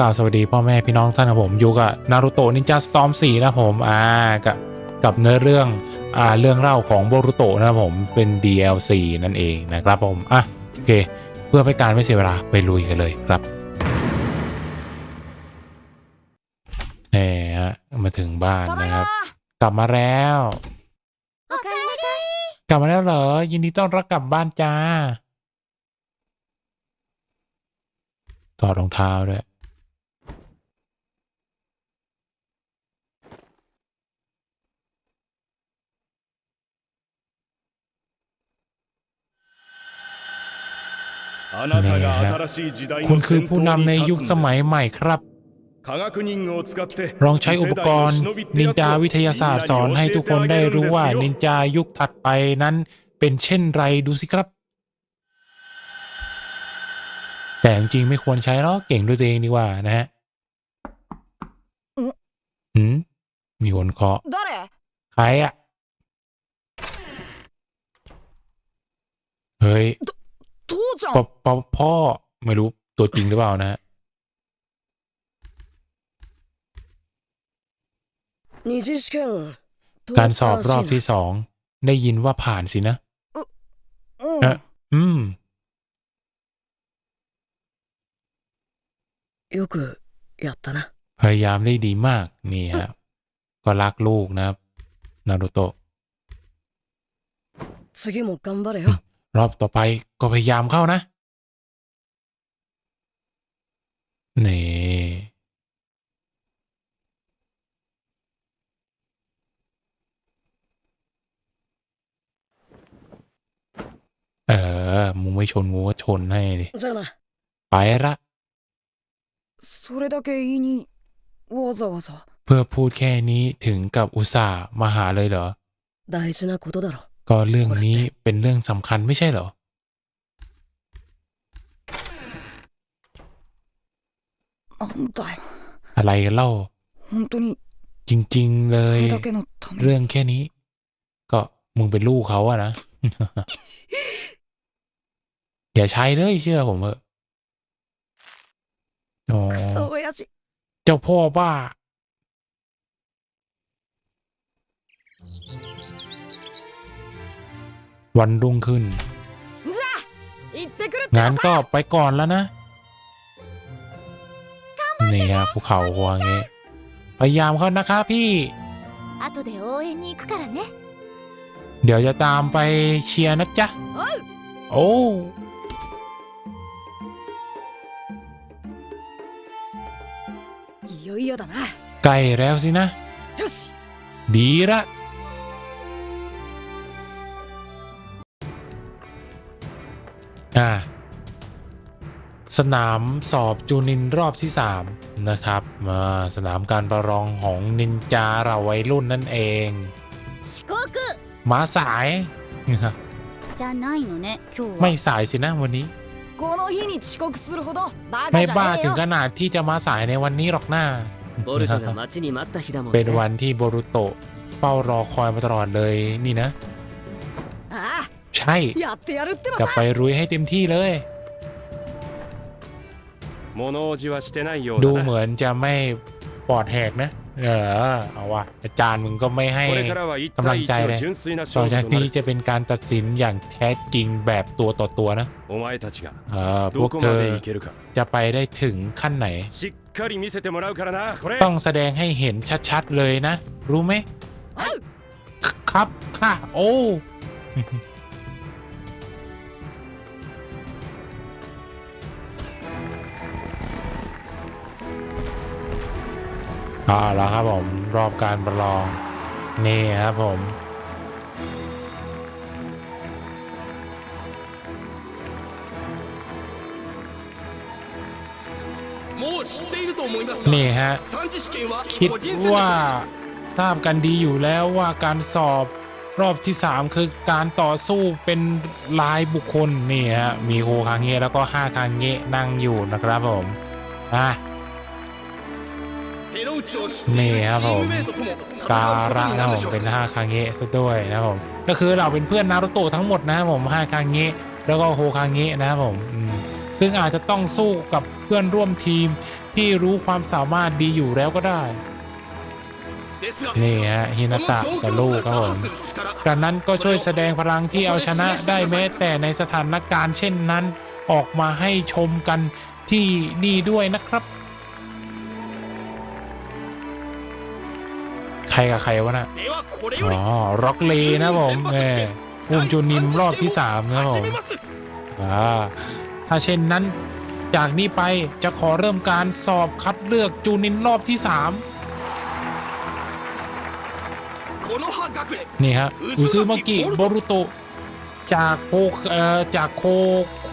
ก็สวัสดีพ่อแม่พี่น้องท่านครับผมอยู่กับนารูโตะนินจาสตอมสี่นะผมอ่ากับกับเนื้อเรื่องอ่าเรื่องเล่าของโบรุโตะนะผมเป็น DLC นั่นเองนะครับผมอะโอเค เพื่อเป็นการไม่เสียเวลาไปลุยกันเลยครับนี่ฮะมาถึงบ้านนะครับ กลับมาแล้วกลับมาแล้วเหรอ ยินดีต้อนรับกลับบ้านจ้าต่อรองเท้าด้วย นี่ฮะคุณคือผู้นำในยุคสมัยใหม่ครับ ลองใช้อุปกรณ์นินจาวิทยาศาสตร์สอนให้ทุกคนได้รู้ว่านินจายุคถัดไปนั้นเป็นเช่นไรดูสิครับ แต่จริงไม่ควรใช้หรอกเก่งด้วยตัวเองดีกว่านะฮะหืมมีคนเคาะใครอะเฮ้ย 父ちゃ ป ん ปพ่อไม่รู้ตัวจริงหรือเปล่านะฮะ 二次試験 การสอบรอบที่สองได้ยินว่าผ่านสินะ うん เอ๊ะ อืม よくやったな พยายามได้ดีมาก นี่ฮะ ก็รักลูกนะครับ นารูโตะ 次も頑張れよ รอบต่อไปก็พยายามเข้านะ นี่ เออ มึงไม่ชนงูก็ชนให้ดิ じゃあな ไปละ それだけ言いにわざわざ เพื่อพูดแค่นี้ถึงกับอุตส่าห์มาหาเลยเหรอ 大事なことだろ ก็เรื่องนี้เป็นเรื่องสำคัญไม่ใช่เหรอ อะไรเล่า จริง ๆ เลย เรื่องแค่นี้ ก็มึงเป็นลูกเขาอะนะ อย่าใช้เลยเชื่อผมเถอะเจ้าพ่อบ้า วันรุ่งขึ้น งานก็ไปก่อนแล้วนะนี่ฮะภูเขาวางเงี้พยายามเขานะคะพี่เดี๋ยวจะตามไปเชียร์นะจ๊ะ โอ้ใกล้แล้วสินะ ดีละ อ่าสนามสอบจูนินรอบที่ 3 นะครับมาสนามการประลองของนินจาเราวัยรุ่นนั่นเองมาสายไม่สายสินะวันนี้ ไม่บ้าถึงขนาดที่จะมาสายในวันนี้หรอกหน้า เป็นวันที่โบรุโตเฝ้ารอคอยมาตลอดเลยนี่นะ ใช่จะไปรุยให้เต็มที่เลย ดูเหมือนจะไม่ปลอดแหกนะ เออเอาวะอาจารย์มึงก็ไม่ให้กำลังใจเลยต่อจากนี้จะเป็นการตัดสินอย่างแท้จริงแบบตัวต่อตัวนะเออพวกเธอจะไปได้ถึงขั้นไหน ต้องแสดงให้เห็นชัดๆเลยนะ รู้ไหมครับค่ะ โอ้ เอาละครับผมรอบการประลองนี่ครับผมนี่ฮะ คิดว่าทราบกันดีอยู่แล้วว่าการสอบรอบที่ 3 คือการต่อสู้เป็นลายบุคคลนี่ฮะมีโฮคางเงะแล้วก็ห้าคางเงะนั่งอยู่นะครับผมอะ นี่ครับผมซาระนะผมเป็นห้าคางเงะซะด้วยนะผมก็คือเราเป็นเพื่อนนารุโตะทั้งหมดนะครับผมห้าคางเงะแล้วก็โฮคางเงะนะครับผมซึ่งอาจจะต้องสู้กับเพื่อนร่วมทีมที่รู้ความสามารถดีอยู่แล้วก็ได้นี่ฮะฮินาตะกับลูกครับผมกระนั้นก็ช่วยแสดงพลังที่เอาชนะได้แม้แต่ในสถานการณ์เช่นนั้น ออกมาให้ชมกันที่นี่ด้วยนะครับ ใครกับใครวะน่ะอ๋อร็อกเลนะผมแม่อุ้มจูนินรอบที่สามนะผมอ่าถ้าเช่นนั้นจากนี้ไปจะขอเริ่มการสอบคัดเลือกจูนินรอบที่สามนี่ฮะอุซึมากิโบรุโตจากโคเอ่อจากโคโค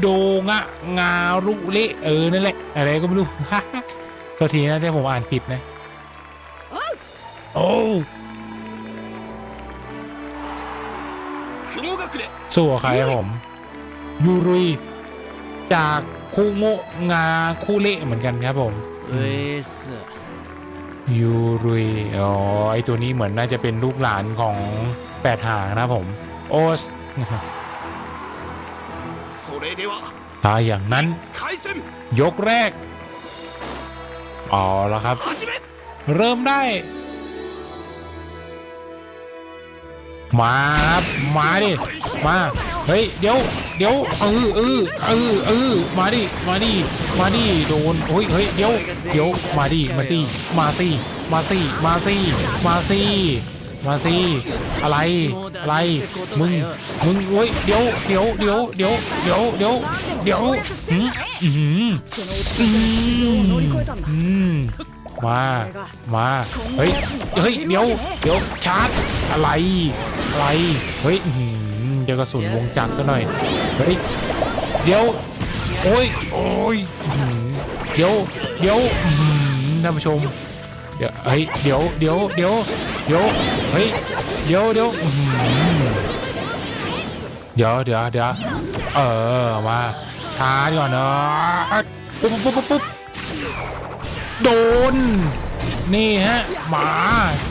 โดงะงารุเละเออนั่นแหละอะไรก็ไม่รู้ ตัวทีนะที่ผมอ่านผิดนะ สู้ใครผม ยูรุย จากคู่โมะงาคู่เละเหมือนกันครับผมยูรุย อ๋อ ไอตัวนี้เหมือนน่าจะเป็นลูกหลานของแปดหางนะผม โอสถ้าอย่างนั้น ยกแรกอ๋อแล้วครับ เริ่มได้ มาครับมาดิมาเฮ้ยเดี๋ยวเดี๋ยวเออเออเออเออมาดิมาดิมาดิโดนเฮ้ยเฮ้ยเดี๋ยวเดี๋ยวมาดิมาสิมาสิมาสิมาสิมาสิมาสิอะไรอะไรมึงมึงเฮ้ยเดี๋ยวเดี๋ยวเดี๋ยวเดี๋ยวเดี๋ยวเดี๋ยวเดี๋ยวอืมอืมอืม มามาเฮ้ยเฮ้ยเดี๋ยวเดี๋ยวชาร์จอะไรอะไรเฮ้ยอื้อหือเจอกระสุนวงจักรก็หน่อยเฮ้ยเดี๋ยวโอ้ยโอ้ยเดี๋ยวเดี๋ยวอื้อหือท่านผู้ชมเดี๋ยวเฮ้ยเดี๋ยวเดี๋ยวเดี๋ยวเดี๋ยวเฮ้ยเดี๋ยวเดี๋ยวอื้อหือเดี๋ยวเดี๋ยวเดี๋ยวเออมาชาร์จก่อนนะปุ๊บปุ๊บปุ๊บ โดน นี่ฮะ หมา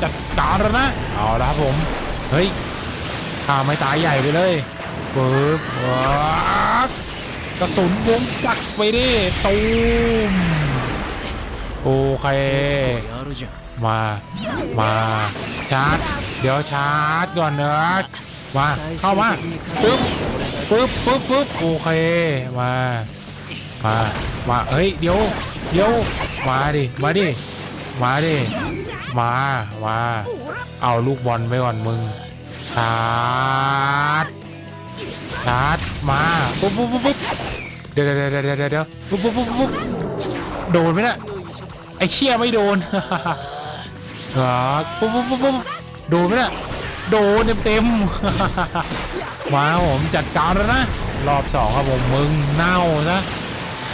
จัดตาแล้วนะ เอาละครับผม เฮ้ยตาไม่ตายใหญ่ไปเลยปึ๊บวักระสุนวงจักไปดิตูมโอเค มา มาชาร์จ เดี๋ยวชาร์จก่อนเนะมา เข้ามาปึ๊บปึ๊บปึ๊บปึ๊บโอเค มา มา มา เฮ้ย เดี๋ยว เดี๋ยว มาดิ มาดิ มาดิ มา มา เอาลูกบอลไปก่อนมึงชาร์จชาร์จมาปุ๊บปุ๊บปุ๊บเดี๋ยวเดี๋ยวเดี๋ยวเดี๋ยวปุ๊บปุ๊บปุ๊บปุ๊บโดนไหมเนะไอ้เชี่ยไม่โดนเหรอปุ๊บปุ๊บปุ๊บปุ๊บโดนไหมเนะโดนเต็มเต็มมาผมจัดการแล้วนะ รอบสองครับผมมึงเน่าซะ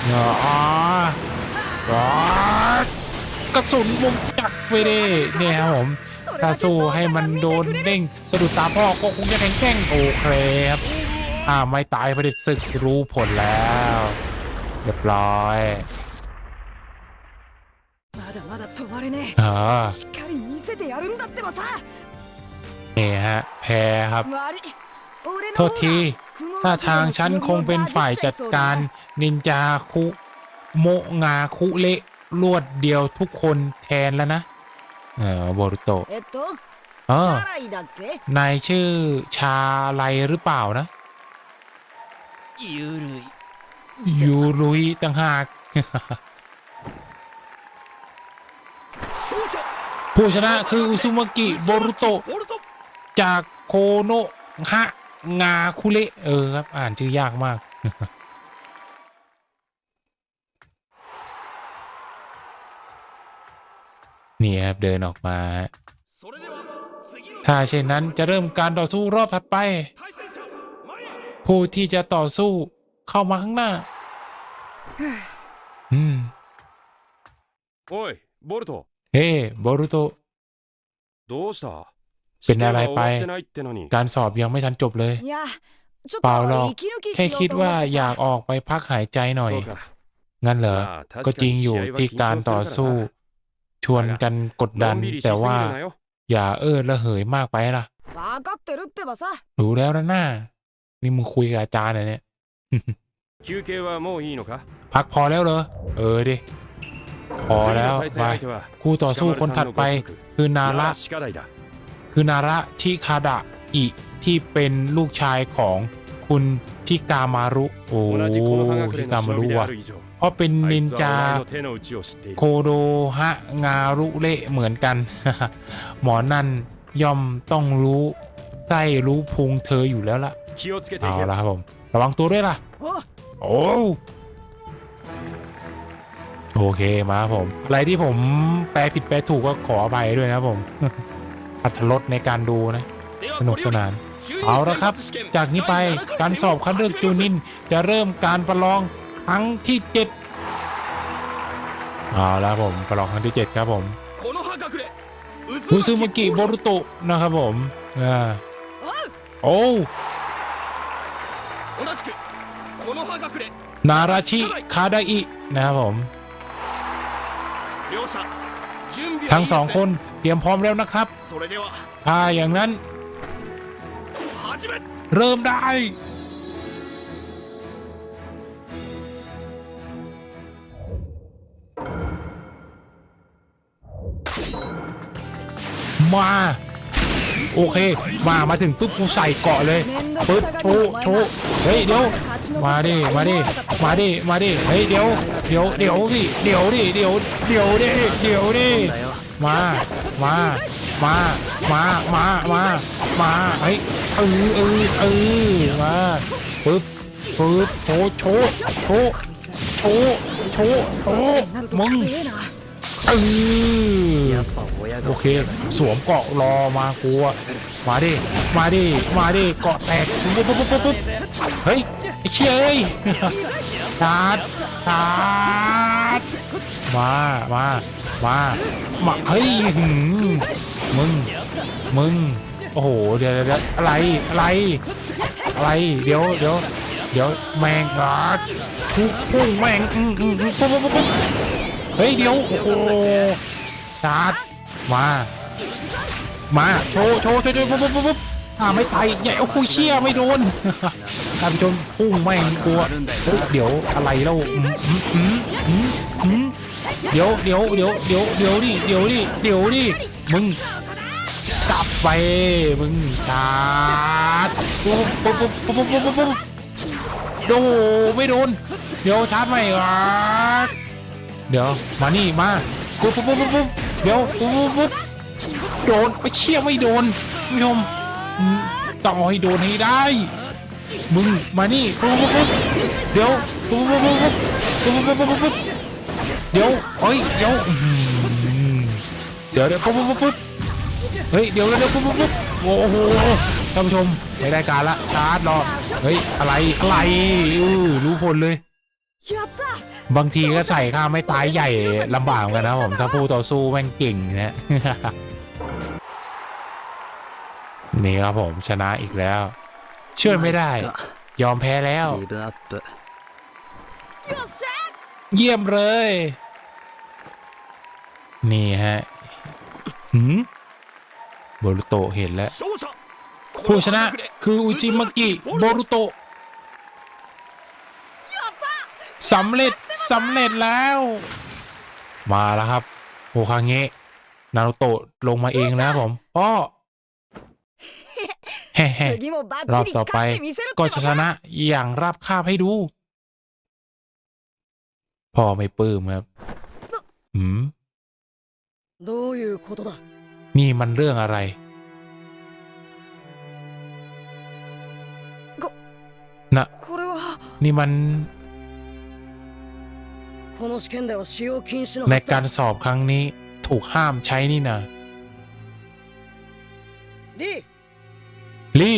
เออ๋อ กระสุนวงจักรไปดิเนี่ยครับผมถ้าสู้ให้มันโดนเด้งสะดุดตาพ่อก็คงจะแข็งแกร่งโอเคครับอ่าไม่ตายผลิตศึกรู้ผลแล้วเรียบร้อยเนี่ฮะแพ้ครับ โทษที ถ้าทางฉันคงเป็นฝ่ายจัดการนินจาคุ โมงาคุเละรวดเดียวทุกคนแทนแล้วนะ เออบอรุโตะเออนายชื่อชาไลหรือเปล่านะ ยูรุยยูรุยต่างหากผู้ชนะคืออุซุมากิโบรุโตะจากโคโนฮะ งาคุเละเออครับ อ่านชื่อยากมาก นี่ครับ เดินออกมา それでは次の ถ้าเช่นนั้นจะเริ่มการต่อสู้รอบถัดไป 対戦者前へ ผู้ที่จะต่อสู้เข้ามาข้างหน้า อืม おいボルト เฮ้โบรุโตะ どうしたเป็นอะไรไป 試験は終わってないってのに การสอบยังไม่ทันจบเลย いやちょっ เปล่าหรอก と息抜き แค่ しよ คิ う ด と思 ว่า って อยาก さ ออกไปพักหายใจหน่อย そうか งั้นเหรอ まあ確 ก็ か จริง に อยู่ 試合は ที่ 緊 การ 張す ต่อ るか สู้ らな ชวนกันกดดัน แต่ว่า อย่าเออระเหยมากไปล่ะรู้แล้วนะหน้า นี่มึงคุยกับอาจารย์เนี่ยพักพอแล้วเหรอ เออดิ พอแล้วไปคู่ต่อสู้คนถัดไป คือนาระคือนาระชิคาดะอิที่เป็นลูกชายของ คุณทิกามารุโอ้ทิกามารุว่ะเพราะเป็นนินจาโคโดฮะงารุเละเหมือนกัน หมอนั่นย่อมต้องรู้ไส้รู้พุงเธออยู่แล้วล่ะเอาละครับผม ระวังตัวด้วยล่ะ โอ้โอเคมาผม อะไรที่ผมแปลผิดแปลถูกก็ขออภัยด้วยนะผมอัธรสในการดูนะ สนุกสนาน เอาละครับ จากนี้ไปการสอบคัดเลือกจูนินจะเริ่มการประลองครั้งที่เจ็ดเอาละผมประลองครั้งที่เจ็ดครับผมอุซึมุกิบรุโตะนะครับผมโอ้นาราชิคาดาอินะครับผมทั้งสองคนเตรียมพร้อมแล้วนะครับ ถ้าอย่างนั้น เริ่มได้ มา โอเค มามาถึงปุ๊บกูใส่เกาะเลยปึ๊บโชว์โชว์เฮ้ยเดี๋ยวมาดิมาดิมาดิมาดิเฮ้ยเดี๋ยวเดี๋ยวเดี๋ยวดิเดี๋ยวดิเดี๋ยวเดี๋ยวดิเดี๋ยวดิมามามามามามา มาเฮ้ยเออเออเออมาปึ๊บปึ๊บโชว์โชว์โชว์โชว์โชว์โชว์มึงโอเค สวมเกาะรอมากลัวมาดิ มาดิ มาดิ เกาะแตกปุ๊บปุ๊บปุ๊บเฮ้ยเชยเชาร์ชาดมา มา มา มา เฮ้ยมึง มึง โอ้โห เดี๋ยวเดี๋ยวอะไร อะไร อะไร เดี๋ยวเดี๋ยวเดี๋ยวแมงอะทุกพุ่งแมงอืมอืมอืมปุ๊บปุ๊บปุ๊บเฮ้ย เดี๋ยว โอ้โหชาร์จมา มา โชว์ โชว์โชว์โชว์ปุ๊บปุ๊บปุ๊บอ่าไม่ไปใหญ่โอ้โหเชี่ยไม่โดนท่านผู้ชมพุ่งแม่งกลัวเฮ้ยเดี๋ยวอะไรเล่าอืมอืมอืมอืมอืมเดี๋ยวเดี๋ยวเดี๋ยวเดี๋ยวเดี๋ยวดิเดี๋ยวดิเดี๋ยวดิมึง จับไปมึงชาร์จปุ๊บปุ๊บปุ๊บปุ๊บปุ๊บปุ๊บปุ๊บโดไม่โดนเดี๋ยวชาร์จใหม่อะเดี๋ยวมานี่มาปุ๊บปุ๊บปุ๊บปุ๊บเดี๋ยวปุ๊บปุ๊บปุ๊บโดนไปเชี่ยไม่โดนผู้ชมต้องให้โดนให้ได้ มึงมานี่ปุ๊บปุ๊บปุ๊บเดี๋ยวปุ๊บปุ๊บปุ๊บปุ๊บปุ๊บปุ๊บปุ๊บปุ๊บเดี๋ยวเฮ้ยเดี๋ยวเดี๋ยวเดี๋ยวปุ๊บปุ๊บปุ๊บ เฮ้ยเดี๋ยวเดี๋ยวปุ๊บปุ๊บโอ้โหท่านผู้ชมในรายการละชาร์จรอเฮ้ยอะไรอะไรอู้รู้ผลเลย บางทีก็ใส่ข้าไม่ตายใหญ่ลำบากกันนะผมถ้าผู้ต่อสู้แม่งเก่งนะนี่ครับผมชนะอีกแล้วช่วยไม่ได้ ยอมแพ้แล้ว เยี่ยมเลย นี่ฮะหืม บรุโตะเห็นแล้ว 勝者こ ผู้ の ชนะ 葉隠れ คืออุจิมากิโบรุโตะสำเร็จสำเร็จแล้ว มาแล้วครับโอคาเงะนารุโตะลงมาเองนะผมป้อแฮ่ๆ 次もバッ รอ チ บ リ ต่อไป 勝ってみせるって ก็ の จะช さ นะอย่างราบคาบให้ดู พ่อไม่ปลื้มครับหืม どういうことだ นี่มันเรื่องอะไร นะ นี่มัน ในการสอบครั้งนี้ถูกห้ามใช้นี่นะลีลี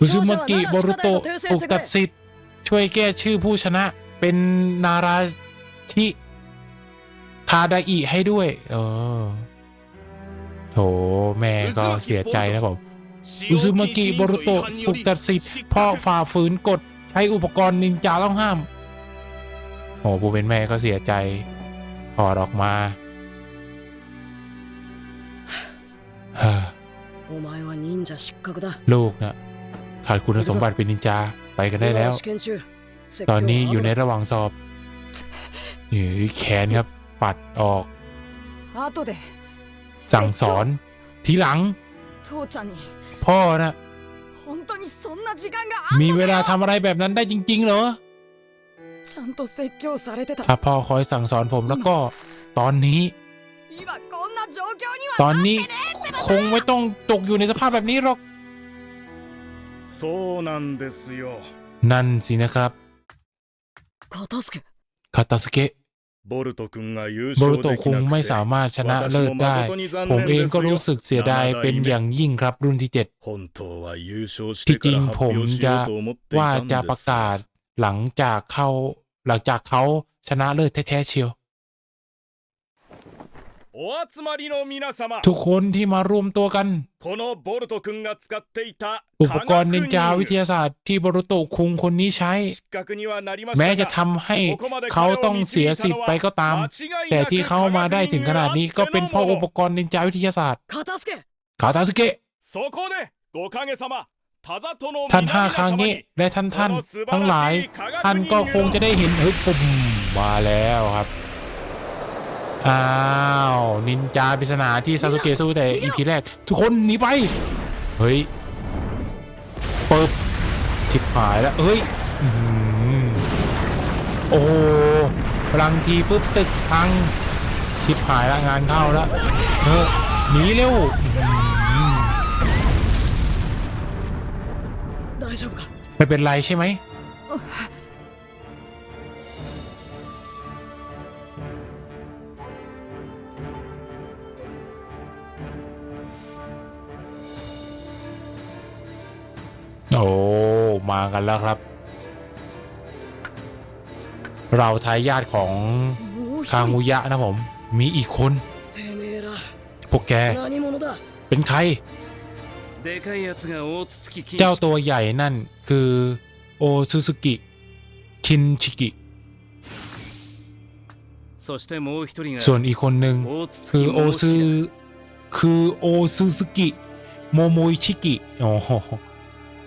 อุซุมากิโบรุโตะถูกตัดสิทธิ์ช่วยแก้ชื่อผู้ชนะเป็นนาราชิ ทาไดอีให้ด้วยเออโถแม่ก็เสียใจนะผมอุซุมากิบรุโตะถูกตัดสิทธิ์พ่อฝ่าฝืนกฎใช้อุปกรณ์นินจาต้องห้ามโอ้ผู้เป็นแม่ก็เสียใจถอดออกมาลูกนะขาดคุณสมบัติเป็นนินจาไปกันได้แล้ว ตอนนี้อยู่ในระหว่างสอบแขนครับ ปัดออก สั่งสอนทีหลัง พ่อนะมีเวลาทำอะไรแบบนั้นได้จริง ๆ เหรอถ้าพ่อคอยสั่งสอนผมแล้วก็ ตอนนี้ ตอนนี้คงไม่ต้องตกอยู่ในสภาพแบบนี้หรอกนั่นสินะครับคาตาสเกะ โบรุโตคงไม่สามารถชนะเลิศได้ ผมเองก็รู้สึกเสียดายเป็นอย่างยิ่งครับรุ่นที่ 7 ที่จริงผมจะว่าจะประกาศหลังจากเข้าหลังจากเขาชนะเลิศแท้ๆเชียว お集まりの皆様 ทุกคนที่มารวมตัวกัน このボルト君が使っていた อุป 科 กรณ์นิน 学 จาวิ 忍 ทยาศาสตร์ที่บรุโตะคุงคนนี้ใช้ 失格にはなりまし แม้ た จะ が ทำให้ ここまで เขา 彼を ต้องเสีย 導い สิท た ธิ์ の ไป は ก็ตาม 間違い แต่ なく ที่เขามาได้ถึงขนาดนี้ก็เป็นเพราะอุปกรณ์นินจาวิทยาศาสตร์ 片付け คาตาสเกะ そこでおかげさま田里の ท่าน 皆 ห้า 々 ครั้ง 様 นี้ に และท่านท่าน この素晴 ทั้งหลาย らしい科学 ท่านก็คงจะ 忍 ได้เห็นเฮ้ยปุ่มมาแล้วครับ อ้าว นินจาปริศนาที่ซาสุเกะสู้แต่อีพีแรก ทุกคนหนีไป เฮ้ยปึ๊บทิบหายแล้วเฮ้ยโอ้โหรังทีปึ๊บตึกพังทิบหายแล้วงานเข้าแล้วเออหนีเร็วไม่เป็นไรใช่ไหม กันแล้วครับ เราทายาทของคามุยะนะผม มีอีกคน พวกแก เป็นใคร เจ้าตัวใหญ่นั่นคือโอซุสุกิ คินชิกิ ส่วนอีกคนหนึ่งคือโอซูคือโอซุสุกิ โมโมชิกิ โอ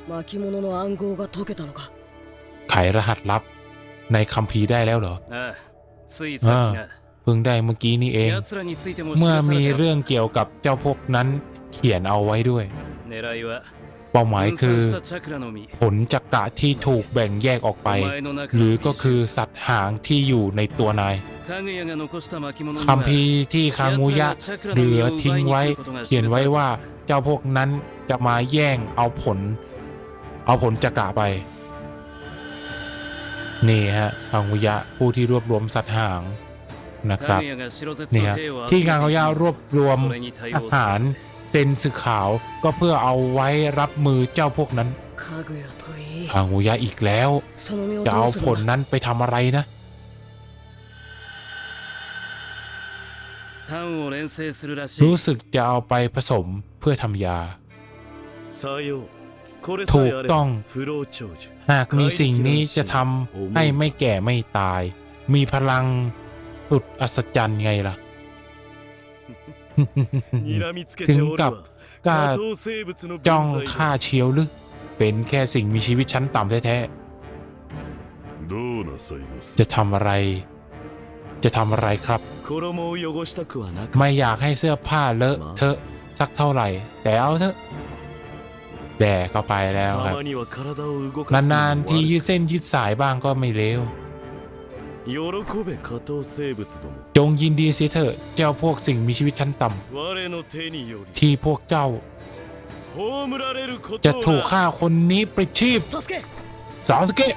巻物の暗号が解けたのか ไขรหัสลับในคัมภีร์ได้แล้วเหรอ ああついさっきな เพิ่งได้เมื่อกี้นี่เอง 奴らについても記 เมื่อ さ มี れてお เรื่ る องเกี่ยวกับเจ้าพวกนั้นเขียนเอาไว้ด้วย 狙いは เป้าหมาย 分 คือ 散したチャクラの実 ผลจักระที่ถูกแบ่งแยกออกไป お前の中 หรือ の ก็คือสัตว์หางที่อยู่ในตัวนาย かぐやが残した巻物に คัม は ภีร์ที่คางูยะ 奴らがチャクラ เห の ลื 実 อ を ทิ้ง 奪いに ไว้ 来ることが เขียน 記さ ไว้ れて ว่าเจ้าพวกนั้นจะมาแย่งเอาผล เอาผลจักระไป นี่ฮะพังุยะผู้ที่รวบรวมสัตว์หางนะครับนี่ฮะที่งางเขาย่ารวบรวมอาหารเซนสึขาวก็เพื่อเอาไว้รับมือเจ้าพวกนั้นพังุยะอีกแล้ว จะเอาผลนั้นไปทำอะไรนะรู้สึกจะเอาไปผสมเพื่อทำยา ถูกต้อง หากมีสิ่งนี้จะทำให้ไม่แก่ไม่ตาย มีพลังสุดอัศจรรย์ไงล่ะ ถึงกับกล้าจ้องฆ่าเชียวหรือ เป็นแค่สิ่งมีชีวิตชั้นต่ำแท้ๆ จะทำอะไร จะทำอะไรครับ ไม่อยากให้เสื้อผ้าเลอะเทอะสักเท่าไหร่ แต่เอาเถอะ แด่เข้าไปแล้วครับ นานๆที่ยืดเส้นยืดสายบ้างก็ไม่เลวจงยินดีเสียเถอะเจ้าพวกสิ่งมีชีวิตชั้นต่ำที่พวกเจ้า จะถูกฆ่าคนนี้ประชีพสาวสเกะ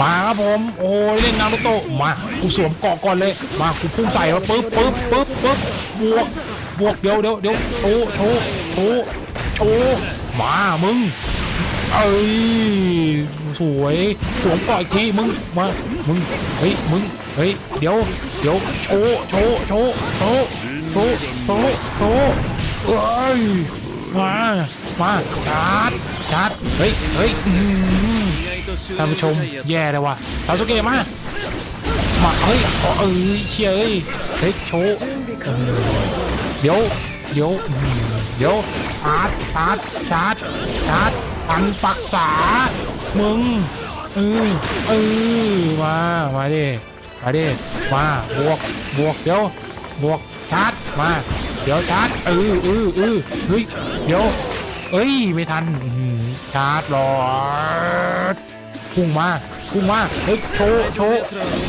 มาครับผมโอ้เล่นนารุโตะมากูสวมเกาะก่อนเลย มากูพุ่งใส่แล้วปึ๊บปึ๊บปึ๊บปึ๊บบวก บวกเดี๋ยวเดี๋ยวเดี๋ยวโชโชโชโชมามึงเอ้ยสวยสวมก่อยทีมึงมามึงเฮ้ยมึงเฮ้ยเดี๋ยวเดี๋ยวโชว์โชโชโชโชโชโชเอ้ยมามาชาร์จชาร์จเฮ้ยเฮ้ยท่านผู้ชมแย่เลยว่ะเราสุเกะมามาเฮ้ยเอ้ยเชียเฮ้ยเฮ้ยโช เดี๋ยว เดี๋ยว เดี๋ยวชาร์จชาร์จชาร์จชาร์จพันปักษา มึงเออเออมา มาดิ มาดิ มา บวก บวก เดี๋ยว บวก ชาร์จ มา เดี๋ยวชาร์จเออเออเออเฮ้ย เดี๋ยว เอ้ย ไม่ทันชาร์จรอพุ่งมา พุ่งมา เฮ้ย โชว์ โชว์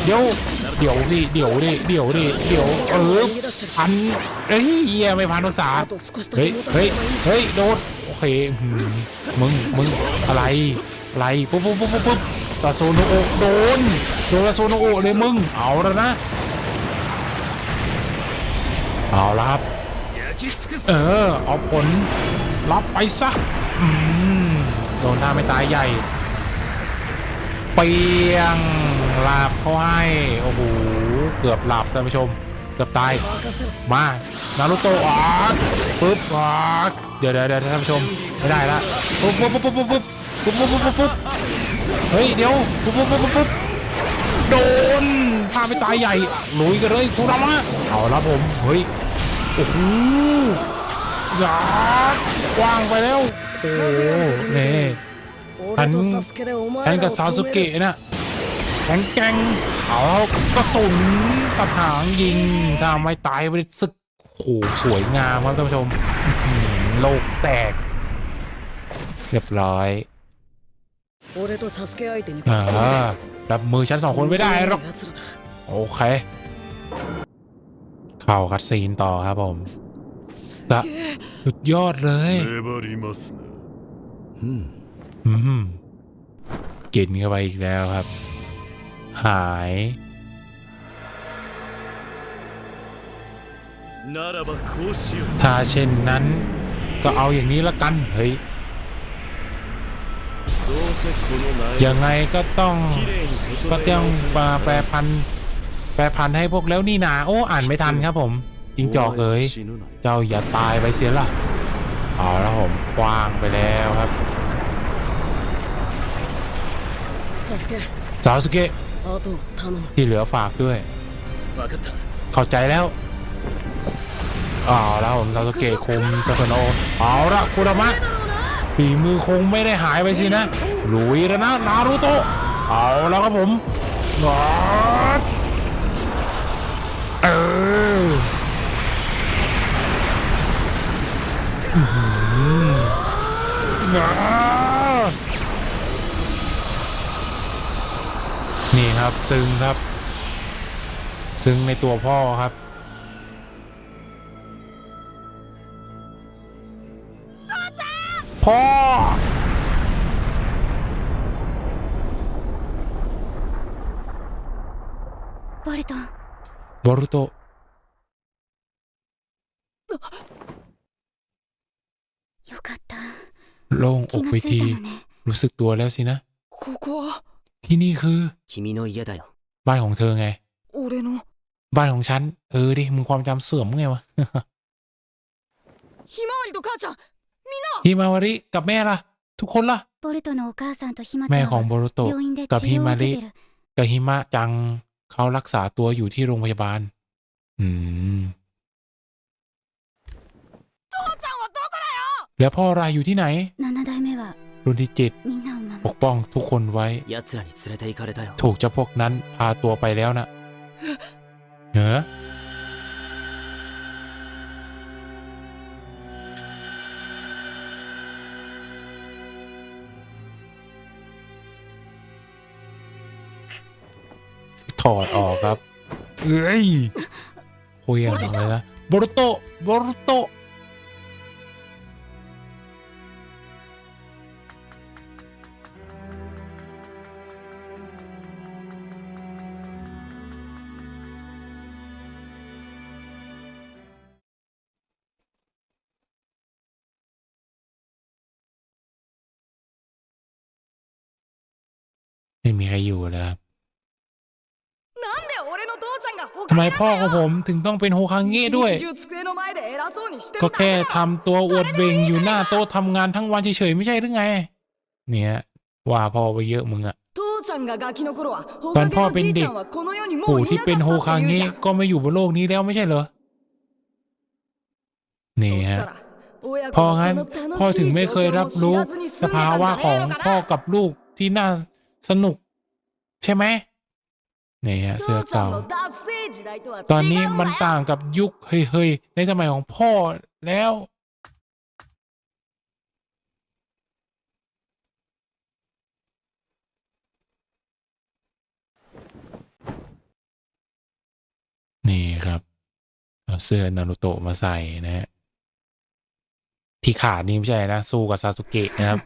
เดี๋ยว เดี๋ยวดิเดี๋ยวดิเดี๋ยวดิเดี๋ยวเออพันเฮ้ยเฮียไม่พันองศาเฮ้ยเฮ้ยเฮ้ยโดนโอเคมึงมึงอะไรอะไรปุ๊บปุ๊บปุ๊บปุ๊บตาโซโนโอโดนโดนตาโซโนโอเลยมึงเอาแล้วนะเอาละครับเออเอาผลรับไปซะโดนท่าไม่ตายใหญ่เปียง ลาบเขาให้ โอ้โห เกือบหลับท่านผู้ชม เกือบตาย มา นารุโตะออปึ๊บเดี๋ยวเดี๋ยวท่านผู้ชม ไม่ได้ละปุ๊บปุ๊บปุ๊บปุ๊บปุ๊บปุ๊บปุ๊บปุ๊บปุ๊บปุ๊บเฮ้ย เดี๋ยว ปุ๊บปุ๊บปุ๊บปุ๊บโดนพาไปตายใหญ่ลุยกันเลยคุณรามะเอาละผม เฮ้ย โอ้โหหยากว้างไปแล้ว โอ้โหนี่ฉันฉันกับซาสุเกะนะ แข็งแกร่งเอากระสุนสถางยิงทำไม้ตายไปสึกโหสวยงามครับท่านผู้ชมโลกแตก เรียบร้อยอรับมือชั้นสองคนไม่ได้หรอกโอเค เข่าคัดซีนต่อครับผมสะสุดยอดเลยอืมกินเข้าไปอีกแล้วครับ หายถ้าเช่นนั้นก็เอาอย่างนี้ละกันเฮ้ยยังไงก็ต้องก็ต้องมาแปรพันแปรพันให้พวกแล้วนี่นาโอ้อ่านไม่ทันครับผมจริงจอกเอ๋ยเจ้าอย่าตายไปเสียละเอาละผมคว้างไปแล้วครับซาสเกะ ที่เหลือฝากด้วย เข้าใจแล้วอ๋อแล้วผมเราจะเกะคุมซาสโนเอาละคุรามะฝีมือคงไม่ได้หายไปสินะลุยแล้วนะนารูโตะเอาแล้วครับผมเออ นี่ครับซึ้งครับ ซึ้งในตัวพ่อครับ พ่อ ボルトン บอรุโตะ よかった โล่งอ 気 ก が ไป つい ที たのね รู้สึกตัวแล้วสินะ ここは ที่นี่คือ 君の家だよ บ้านของเธอไง 俺の บ้านของฉัน เออดิ มึงความจำเสื่อมไงวะ ひまわりと母ちゃん ฮิมาวาริกับแม่ล่ะ ทุกคนล่ะ ボルトのお母さんとひまち แม่ ゃん ของ は โบรุโตะ 病院で กับ 治 ฮิ 療を มา 受 ริ けてる กับฮิมะจัง เขารักษาตัวอยู่ที่โรงพยาบาล อืม ちゃんはどこだよ แล้วพ่อรายอยู่ที่ไหน 7代目は รุ่นที่เจ็ดปกป้องทุกคนไว้ ถูกเจ้าพวกนั้นพาตัวไปแล้วนะเหรอถอดออกครับ เอ้ยคุยังเลยนะโบรโตโบรโต พ่อของผมถึงต้องเป็นโฮคังเง่ด้วย ก็แค่ทำตัวอวดเบ่งอยู่หน้าโต๊ะทำงานทั้งวันเฉยๆไม่ใช่หรือไง เนี่ยว่าพ่อไปเยอะมึงอะตอนพ่อเป็นเด็กปู่ที่เป็นโฮคังเง่ก็ไม่อยู่บนโลกนี้แล้วไม่ใช่เหรอนี่ฮะพองั้นพ่อถึงไม่เคยรับรู้สภาวะของพ่อกับลูกที่น่าสนุก ใช่ไหมเนี่ยเสื้อเก่า ตอนนี้มันต่างกับยุค เฮ้ยๆในสมัยของพ่อแล้ว นี่ครับ เอาเสื้อนารุโตะมาใส่นะฮะที่ขาดนี่ไม่ใช่นะ สู้กับซาสุเกะนะครับ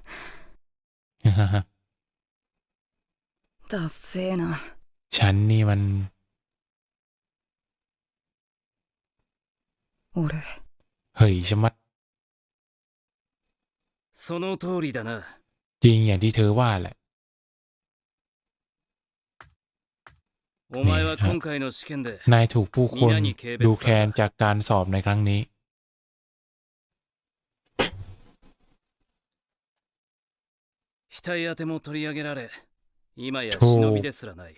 ดาเซนะฉันนี่มัน 俺 เฮ้ยชะมัด その通りだな จริงอย่างที่เธอว่าแหละ お前は今回の試験で นายถูกผู้คน 皆に軽蔑 ดูแคลนจากการสอบในครั้งนี้ 額当ても取り上げられ今やと忍びですらない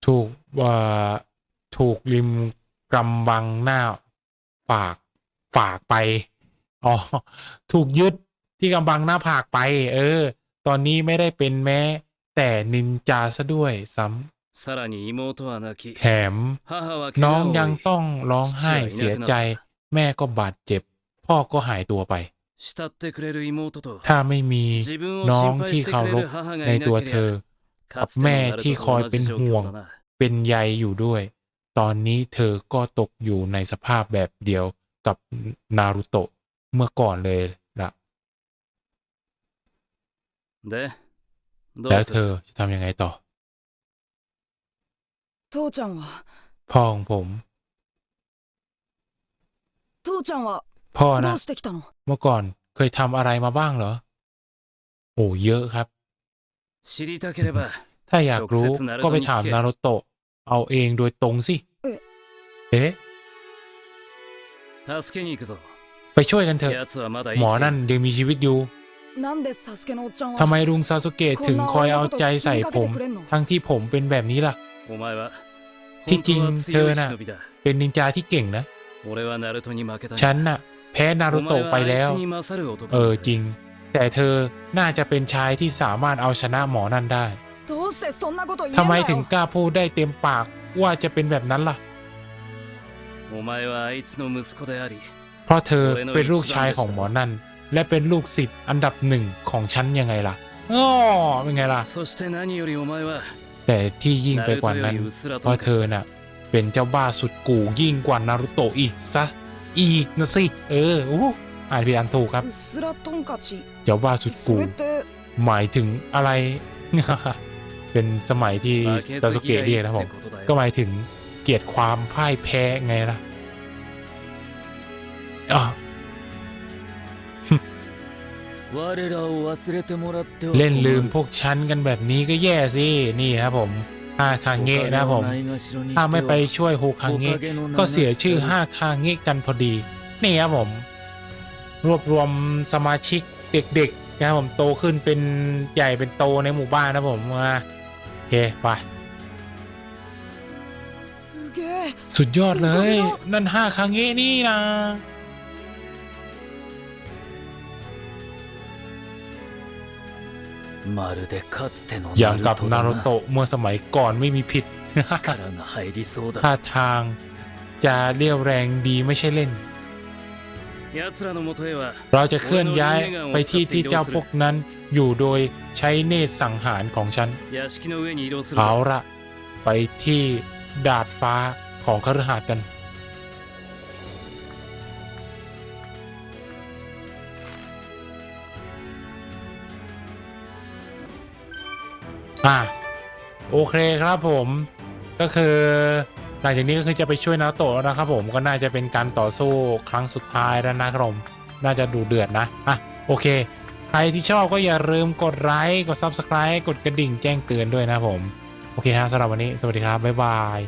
ถูกว่าถูกริม กำบังหน้าฝากฝากไป อ๋อ ถูกยึดที่กำบังหน้าผากไป เออ ตอนนี้ไม่ได้เป็นแม้ แต่นินจาซะด้วยซ้ำแถม น้องยังต้องร้องไห้เสียใจ แม่ก็บาดเจ็บ พ่อก็หายตัวไป ถ้าไม่มีน้องที่เคารพในตัวเธอ กับแม่ที่คอยเป็นห่วง เป็นใยอยู่ด้วย ตอนนี้เธอก็ตกอยู่ในสภาพแบบเดียวกับนารุโตะเมื่อก่อนเลยละแล้วเธอจะทำยังไงต่อพ่อของผมพ่อนะเมื่อก่อนเคยทำอะไรมาบ้างเหรอ โอ้เยอะครับ ถ้าอยากรู้ก็ไปถามนารุโตะ เอาเองโดยตรงสิ เอ๊ะไปช่วยกันเถอะ หมอนั่นยังมีชีวิตอยู่ทำไมลุงซาสุเกะถึงคอยเอาใจใส่ผม ทั้งที่ผมเป็นแบบนี้ล่ะ ที่จริงเธอน่ะ เป็นนินจาที่เก่งนะ ฉันน่ะ แพ้นารุโตะไปแล้ว เออจริง แต่เธอน่าจะเป็นชายที่สามารถเอาชนะหมอนั่นได้ ทำไมถึงกล้าพูดได้เต็มปากว่าจะเป็นแบบนั้นล่ะ เพราะเธอเป็นลูกชายของหมอนั่น และเป็นลูกศิษย์อันดับหนึ่งของฉันยังไงล่ะอ๋อเป็นไงล่ะ แต่ที่ยิ่งไปกว่านั้น เพราะเธอน่ะ เป็นเจ้าบ้าสุดกูยิ่งกว่านารุโตะอีกซะ อีกนะสิ เอออู้อ่านผิดอันถูกครับ เจ้าบ้าสุดกูหมายถึงอะไร เป็นสมัยที่ซาสุเกะเรียนะผมก็หมายถึงเกียรติความพ่ายแพ้ไงล่ะเล่นลืมพวกชั้นกันแบบนี้ก็แย่สิ นี่ครับผมห้าคางเงะนะผม ถ้าไม่ไปช่วยหกคางเงะก็เสียชื่อห้าคางเงะกันพอดี นี่ครับผม รวบรวมสมาชิกเด็กๆนะครับผมโตขึ้นเป็นใหญ่เป็นโตในหมู่บ้านนะผมมา เคไปสุดยอดเลย นั่นห้าครั้งเงี้นี่นะอย่างกับนารุโตะเมื่อสมัยก่อนไม่มีผิดท่าทางจะเรียวแรงดีไม่ใช่เล่น เราจะเคลื่อนย้ายไปที่ที่เจ้าพวกนั้นอยู่โดยใช้เนตรสังหารของฉันเอาละไปที่ดาดฟ้าของคฤหาสน์กันอะโอเคครับผมก็คือ หลังจากนี้ก็คือจะไปช่วยนาโตะแล้วนะครับผมก็น่าจะเป็นการต่อสู้ครั้งสุดท้ายแล้วนะครับผมน่าจะดูเดือดนะอะโอเค ใครที่ชอบก็อย่าลืมกดไลค์กด Subscribe กดกระดิ่งแจ้งเตือนด้วยนะผม โอเคฮะสำหรับวันนี้สวัสดีครับ บ๊ายบาย